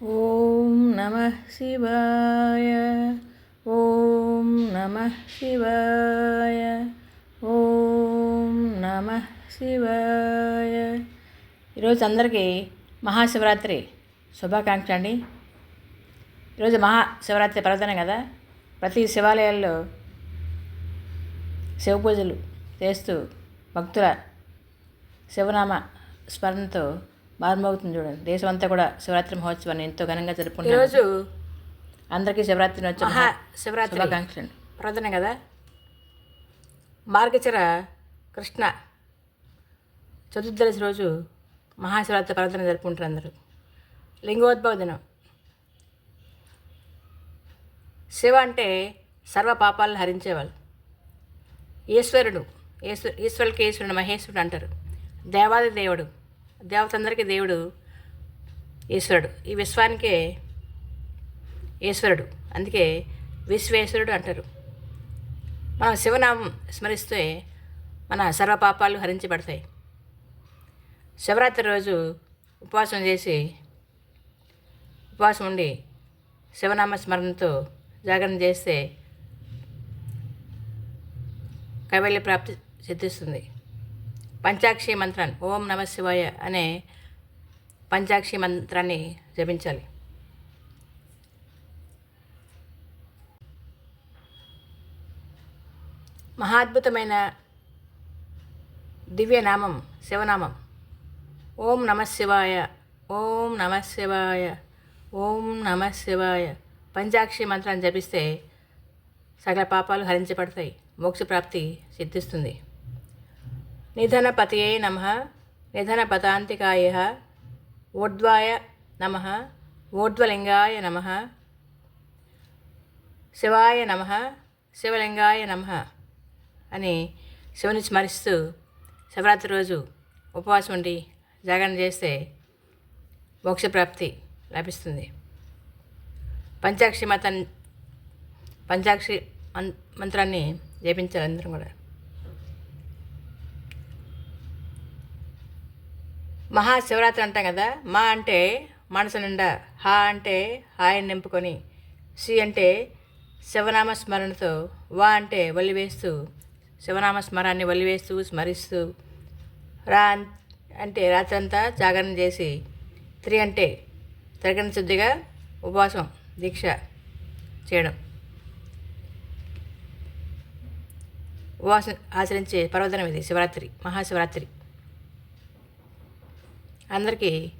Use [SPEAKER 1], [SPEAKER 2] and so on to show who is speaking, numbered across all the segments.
[SPEAKER 1] ఓం నమ శివాయ ఓం నమ శివాయ ఓం నమ శివాయ. ఈరోజు అందరికీ మహాశివరాత్రి శుభాకాంక్ష అండి. ఈరోజు మహాశివరాత్రి పర్వదినం కదా ప్రతి శివాలయాల్లో శివ పూజలు చేస్తూ భక్తుల శివనామ స్మరణతో మారుమోగుతుంది చూడండి. దేశం అంతా కూడా శివరాత్రి మహోత్సవాన్ని ఎంతో ఘనంగా జరుపుకుంటారు.
[SPEAKER 2] ఈరోజు
[SPEAKER 1] అందరికీ శివరాత్రి
[SPEAKER 2] మహా శివరాత్రి.
[SPEAKER 1] శుభాకాంక్షలు.
[SPEAKER 2] ప్రవచనం కదా? మార్గచిర కృష్ణ చతుర్దశి రోజు మహాశివరాత్రి పర్వదినం జరుపుకుంటారు అందరూ. లింగోద్భవ దినం. శివ అంటే సర్వ పాపాలను హరించేవాళ్ళు. ఈశ్వరుడు. ఈశ్వ ఈశ్వరుడికి ఈశ్వరుడు మహేశ్వరుడు అంటారు. దేవాది దేవుడు. దేవతందరికీ దేవుడు ఈశ్వరుడు. ఈ విశ్వానికే ఈశ్వరుడు. అందుకే విశ్వేశ్వరుడు అంటారు. మనం శివనామం స్మరిస్తే మన సర్వపాపాలు హరించబడతాయి. శివరాత్రి రోజు ఉపవాసం చేసి ఉపవాసం ఉండి శివనామ స్మరణతో జాగరణ చేస్తే కైవల్య ప్రాప్తి సిద్ధిస్తుంది. పంచాక్షి మంత్రాన్ని ఓం నమ శివాయ అనే పంచాక్షి మంత్రాన్ని జపించాలి. మహాద్భుతమైన దివ్యనామం శివనామం. ఓం నమ శివాయ ఓం నమ శివాయ ఓం నమ శివాయ పంచాక్షి మంత్రాన్ని జపిస్తే సకల పాపాలు హరించబడతాయి. మోక్షప్రాప్తి సిద్ధిస్తుంది. నిధనపతయే నమ నిధనపతాంతికాయ ఊర్ధ్వాయ నమ ఊర్ధ్వలింగాయ నమ శివాయ నమ శివలింగాయ నమ అని శివుని స్మరిస్తూ శివరాత్రి రోజు ఉపవాసం ఉండి జాగరణ చేస్తే మోక్షప్రాప్తి లభిస్తుంది. పంచాక్షి మతం పంచాక్షి మం మంత్రాన్ని జపించాలి అందరం కూడా. మహాశివరాత్రి అంటాం కదా మా అంటే మనసు నిండా హా అంటే హాయిని నింపుకొని సి అంటే శివనామ స్మరణతో వా అంటే వలివేస్తూ శివనామ స్మరాన్ని వలివేస్తూ స్మరిస్తూ రా అంటే రాత్రంతా జాగరణ చేసి త్రి అంటే తరగని శుద్ధిగా ఉపవాసం దీక్ష చేయడం. ఉపవాసం ఆచరించే పర్వదనం ఇది శివరాత్రి మహాశివరాత్రి. అందరికీ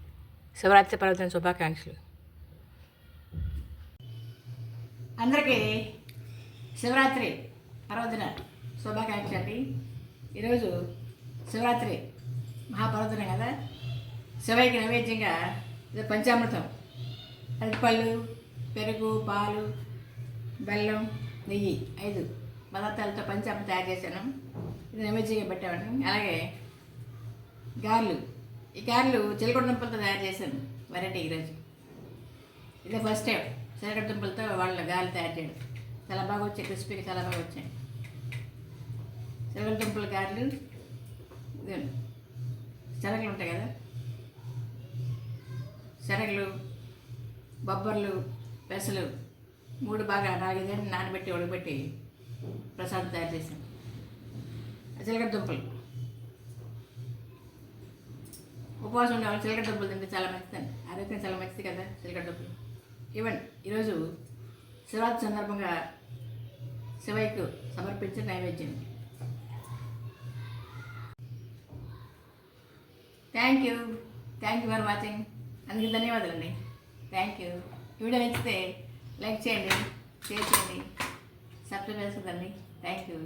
[SPEAKER 2] శివరాత్రి పర్వదిన శుభాకాంక్షలు. అందరికీ శివరాత్రి పర్వదిన శుభాకాంక్షలు అండి. ఈరోజు శివరాత్రి మహాపర్వదినం కదా. శివయ్యకి నైవేద్యంగా ఇది పంచామృతం. అరటిపళ్ళు పెరుగు పాలు బెల్లం నెయ్యి ఐదు పదార్థాలతో పంచామృతం తయారు చేశాను. ఇది నైవేద్యంగా పెట్టామండి అలాగే గార్లు. ఈ గారెలు చిలకడ దుంపలతో తయారు చేశాను వెరైటీ ఈరోజు. ఇదే ఫస్ట్ టైం చిలకడ దుంపలతో వాళ్ళ గాలి తయారు చేయడం. చాలా బాగా వచ్చాయి క్రిస్పీగా చాలా బాగా వచ్చాయి. చిలకడ దుంపల గారెలు శనగలు ఉంటాయి కదా? శనగలు బొబ్బర్లు పెసలు మూడు బాగా నాలుగైదు నానబెట్టి ఉడకబెట్టి ప్రసాదం తయారు చేశాను. చిలకడ దుంపలు. ఉపవాసం ఉండేవాళ్ళు చిలక చిలకడ తింటే చాలా మంచిదండి ఆరోగ్యం చాలా మంచిది కదా చిలకడ డబ్బులు ఇవ్వండి ఈరోజు శివరాత్రి సందర్భంగా శివయ్యకు సమర్పించిన నైవేద్యం. Thank you thank you for watching అందుకే ధన్యవాదాలండి. థ్యాంక్ యూ ఈ వీడియో నచ్చితే లైక్ చేయండి షేర్ చేయండి సబ్స్క్రైబ్ చేసుకోండి థ్యాంక్ యూ